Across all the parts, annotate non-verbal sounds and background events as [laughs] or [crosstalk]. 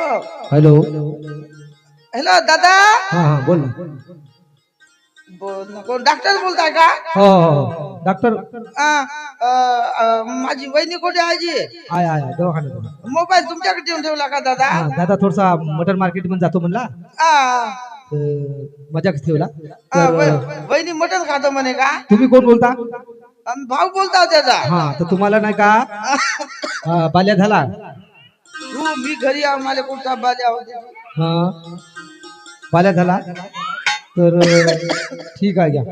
Hello. Hello. Hello दादा. हा हा बोल ना. बोल कोण डॉक्टर बोलताय का? हो हो हो. डॉक्टर? अ, अ, माझी वहिनी कुठे आहे दवाखान्यात आहे. मोबाईल तुमच्याकडे ठेवून ठेवला का दादा? हा दादा थोडासा मटन मार्केटमध्ये जातो म्हणला. हा, तर मजाक ठेवला. तर वह- वहिनी मटण खातो म्हणे का? तुम्ही कोण बोलता? भाऊ बोलता त्याचा. हा तर तुम्हाला नाही का अं, बाल्या झाला. तू मी घरी मला कुठचा बाल्या होते हा. बाल्या झाला? तर ठीक आहे घ्या.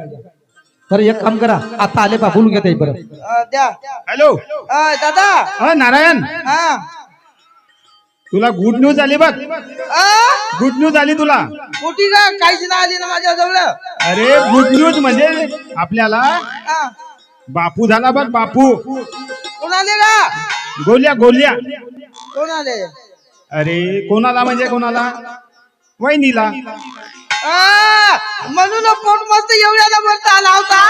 तर एक काम करा. आता आले पा बोलून घेता अ, द्या. हॅलो. अ, दादा. हा नारायण. हा. तुला गुड न्यूज आली बघ. अ, गुड न्यूज आली तुला. कुठे का काहीच नाही आली ना माझ्या जवळ अरे गुड न्यूज म्हणजे आपल्याला हा, बापू झाला बघ बापू. कोण आले का गोल्या गोल्या. कोण आले अरे कोणाला म्हणजे कोणाला? वहिनीला. आ, म्हणून पोट मस्त एवढ्याला वरता आला होता.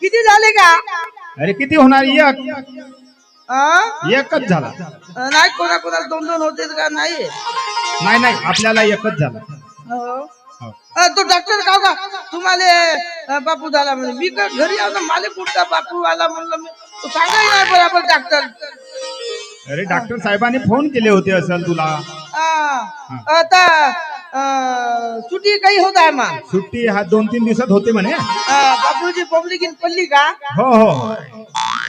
किती झाले का? अरे किती होणार? एक? एकच झाला. नाही कोणा कोणाला दोन दोन होते का? नाही. नाही नाही आपल्याला एकच झाला. हो. हो. तो डॉक्टर का का तुम्हाला बापू झाला म्हणे मी का घरी आलो? मला कुठचा बापू आला म्हणलं मी? नाही बरोबर डॉक्टर अरे डॉक्टर साहेबांनी फोन केले होते असेल तुला. आता अ, सुट्टी काही होत आहे मग? सुट्टी हा दोन तीन दिवसात होते म्हणे. अ, बापूची पब्लिक पडली का? हो हो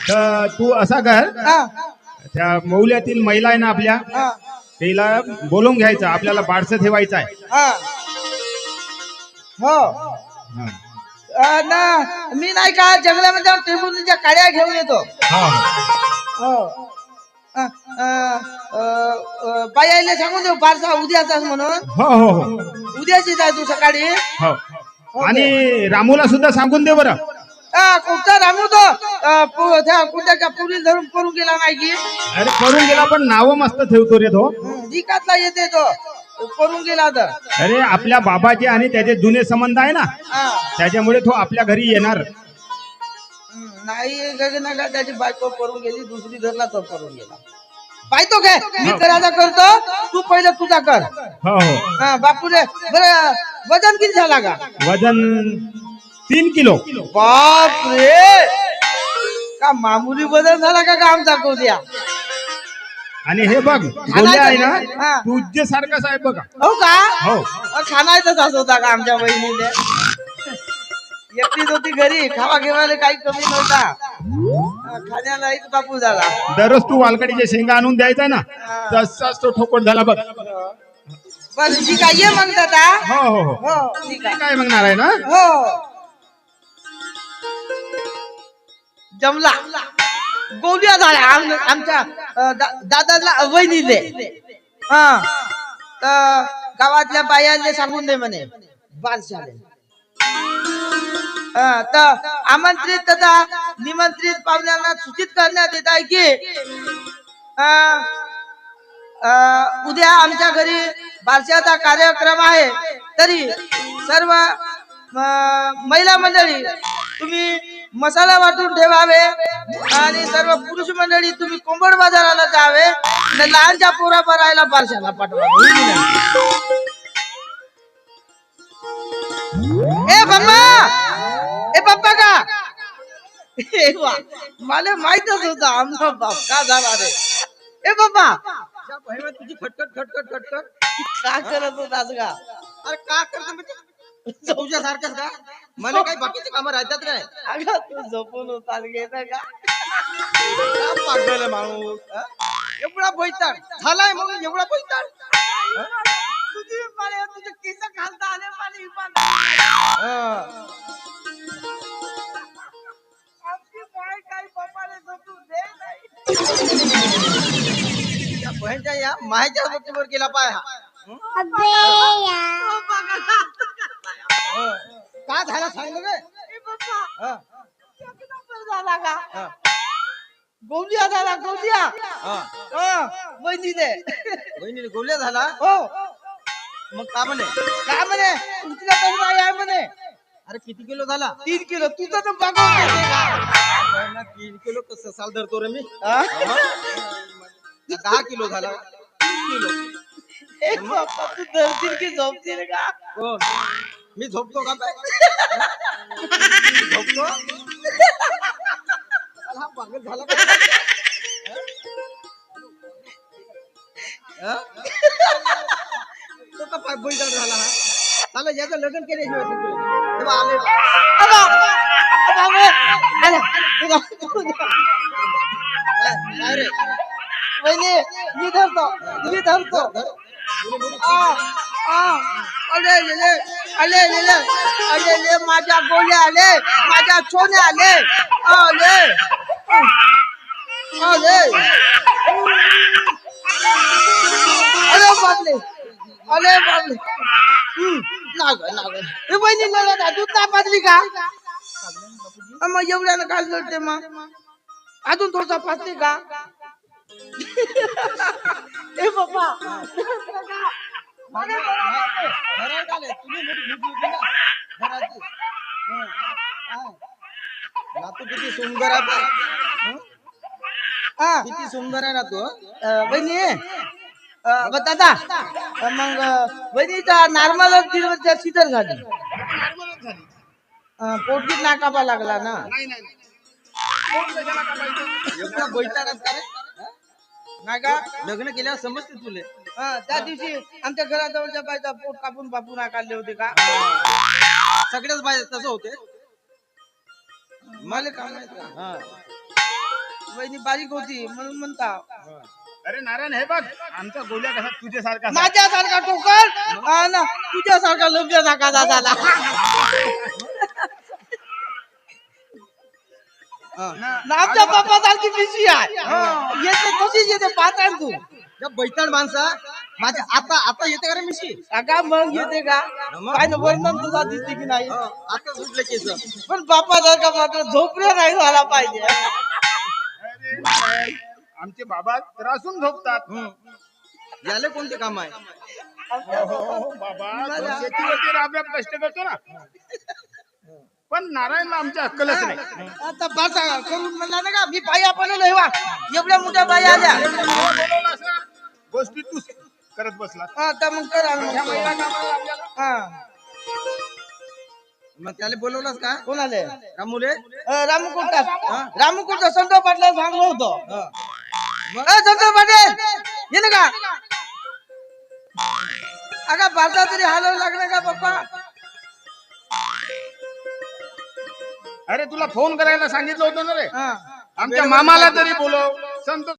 तर तू असा कर हा, त्या मौल्यातील महिला आहे ना आपल्या हा, तिला बोलवून घ्यायचं आपल्याला बारसं ठेवायचं आहे. हा. हो. हा. अ, ना मी नाही का जंगलामध्ये जाऊन टेबुलच्या काड्या घेऊन येतो? हो, हो. हो. आईला सांगून देऊ पारसा उद्याचाच म्हणून. हो हो हो. उद्याची जाय तू सकाळी. हो. आणि रामूला सुद्धा सांगून दे बरं. कुठचा रामू तो? अ, पु- त्या कुठच्या पुरी धरून करून गेला नाही की? अरे करून गेला पण नाव मस्त ठेवतो रे तो. हं, विकासला येते तो. करून गेला तर. अरे आपल्या बाबाचे आणि त्याचे जुने संबंध आहे ना? हा. त्याच्यामुळे तो आपल्या घरी येणार. हं, नाही गगनाला त्याची बायको करून गेली दुसरी धरला तो करून गेला. पाहतो काय मी करायचा करतो तू पहिलं तुझा कर. हो हो. हा बरं वजन किती झाला का वजन तीन किलो. बाप रे का मामुली बदल झाला का का आमचा कोद्या आणि हे बघ गोल्या आहे ना हा. सारखाच आहे बघा. हो का? हो. खाणायचंच असं होता का आमच्या बहिणीने एकटीच होती घरी. खावा घेवायला काही कमी नव्हता. खाण्याला एक बापू झाला. दररोज तू वालकडीचे शेंगा आणून द्यायचा ना तसाच तो ठोकट झाला बघ. ठीक आहे ये मग दादा हो हो. हो ठीक आहे. काय म्हणणार आहे ना? हो. जमला. गोल्या झाल्या आम- आमच्या दा- दादाला वहिनीले. हा. तर गावातल्या बायांना सांगून दे म्हणे. बारशाले. तर आमंत्रित तथा निमंत्रित पाहुण्यांना सूचित करण्यात येत आहे की उद्या आमच्या घरी बारशाचा कार्यक्रम आहे. तरी सर्व महिला मंडळी तुम्ही मसाला वाटून ठेवावे आणि सर्व पुरुष मंडळी तुम्ही कोंबड बाजाराला जावे आणि लहानच्या पोरा भरायला बारशाला पाठवावे ए बाप्पा का? मला माहितच होतं आमचा बाप का झाला रे. ए बहिणीला तुझी खटखट खटखट खटखट का करत होतास का अरे का करत म्हणजे? सारखंच का? मला काही बाकीची कामं राहतात रे अगं तू झोपून होता घेत का? आहे माणूस? एवढा बैताड. झालाय मग एवढा बैताड? तुझी मला तुझे केस घालता आले मला बहिणच्या या मायच्या गेला पाय हा. झाला रे. हं. झाला का? हं. गोलिया झाला गोलिया वहिनीने. वहिनीने गोलिया झाला? हो. मग का म्हणे? का म्हणे? आहे म्हणे. अरे किती किलो झाला? तीन किलो. तुझं तर बघा किलो कसं साल धरतो रे मी दहा किलो झाला ए बाप्पा तू धरतील की झोपतील का कोण मी झोपतो का काय झोपतो अरे हा पागल झाला का? हं? तो का पाय बैठा झाला हा याचं लग्न केल्याशिवाय. तेव्हा आले अबा, अबा, आला. तुझा- तुझा. काय रे वहिनी मी धरतो मी धरतो आ, आ, अले लेले अले लेले अले ले माझ्या गोळ्या आले माझ्या छोने आले आले आले अरे बापले अरे बापले हम्म, नाग नाग हे बहिणी मला दूध नाही पाजली का अ, मग एवढ्यानं काय लढते मग? अजून थोडसा पाजते का? [laughs] ए बाबा. नातू किती सुंदर आहे किती सुंदर आहे ना तू? अ, बहिणी दादा. मग बहिणीचा नॉर्मल डिलिव्हरी सिझर झाली. पोटगीत लागला ना. नाही नाही नाही. कापायचं? एवढा बैठा का? नाही लग्न केल्यावर समजते तुले. हा, त्या दिवशी आमच्या घराजवळच्या बाईचा पोट कापून बापू काढले होते का? सगळ्याच बाय तसं होते. मला काम हं. बहिणी बारीक होती म्हणून म्हणता. अरे नारायण हे बघ आमचा गोल्या कसा तुझ्यासारखा. माझ्यासारखा टोकर? ना तुझ्यासारखा लग्नासारखा दादाला? आमच्या बाप्पा सारखी पिशवी आहे. येते तशीच येते पाहताय तू. या बैठण माणसा माझ्या आता आता येते का रे मिशी? का मग येते का? काय ना वर्णन तुझा दिसते की नाही? हं, आता सुटले केस. पण बाप्पा सारखा मात्र झोपल्या नाही झाला पाहिजे. आमचे बाबा त्रासून झोपतात. याले कोणते काम आहे? हो, बाबा. तो शेतीवरती राबराब कष्ट करतो ना. पण नारायणला आमच्या अक्कलच नाही. आता बसा करून म्हणला ना का? मी बाई आपण वा एवढ्या मोठ्या बाई आल्या. बोलवलं असं, गोष्टी तू करत बसला. हा तर मग करा. मग. हा. मग त्याला बोलवलंस का? कोणाले रामुले? रामकुंटा रामकुंटा संत पाटला सांगलं होतं. अ, संत पाटील! ये ना का? अगा बाजा तरी हालावं लागलं का पप्पा? अरे तुला फोन करायला सांगितलं होतं ना रे. हा. आमच्या मामाला तरी बोलव. संत